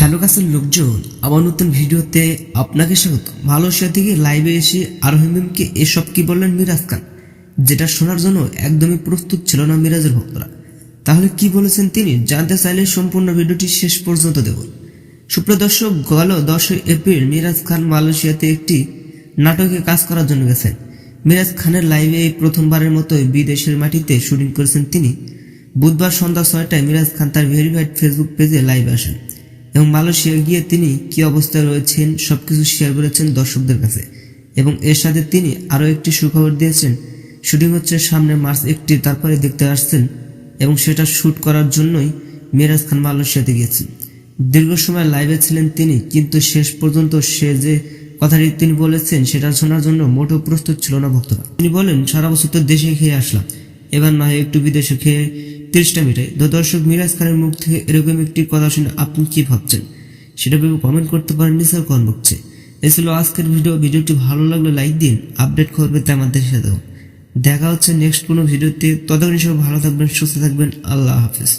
Hello কাছের লোকজন, আমার নতুন ভিডিওতে আপনাকে স্বাগত। মালয়েশিয়া থেকে লাইভে এসে আরোহিমকে এসব কি বললেন মিরাজ খান? যেটা শোনার জন্য একদমই প্রস্তুত ছিল না মিরাজের ভক্তরা। তাহলে কি বলেছেন তিনি? জানতে চাইলে সম্পূর্ণ ভিডিওটি শেষ পর্যন্ত দেখুন। সুপ্রিয় দর্শক গেল দশই এপ্রিল মিরাজ খান মালয়েশিয়াতে একটি নাটকে কাজ করার জন্য গেছেন। মিরাজ খানের লাইভে এই প্রথমবারের মতো বিদেশের মাটিতে শুটিং করেছেন তিনি। বুধবার সন্ধ্যা ছয়টায় মিরাজ খান তার ভেরিফাইড ফেসবুক পেজে লাইভে আসেন। এবং মালয়েশিয়া গিয়ে তিনি কি অবস্থায় রয়েছেন সবকিছু শেয়ার করেছেন দর্শকদের কাছে। এবং এর সাথে তিনি আরও একটি সুখবর দিয়েছেন, শুটিং হচ্ছে সামনে মার্চ একটি, তারপরে দেখতে আসছেন এবং সেটা শ্যুট করার জন্যই মিরাজ খান মালয়েশিয়াতে গিয়েছেন। দীর্ঘ সময় লাইভে ছিলেন তিনি, কিন্তু শেষ পর্যন্ত সে যে কথাটি তিনি বলেছেন সেটা শোনার জন্য মোটেও প্রস্তুত ছিল না ভক্তরা। তিনি বলেন, সারা বছর তো দেশে খেয়ে আসলাম। এবার না হয় একটু বিদেশে খেয়ে তিরিশটা মিটাই তো দর্শক মিরাজ খানের মুখ থেকে এরকম একটি কথা শুনে আপনি কি ভাবছেন? সেটা ভেবে কমেন্ট করতে পারেননি, স্যার, কমেন্ট বক্সে। আজকের ভিডিও ভিডিওটি ভালো লাগলে লাইক দিন আপডেট করবেন তা আমাদের সাথেও দেখা হচ্ছে নেক্সট কোনো ভিডিওতে ততক্ষণ সব ভালো থাকবেন, সুস্থ থাকবেন। আল্লাহ হাফিজ।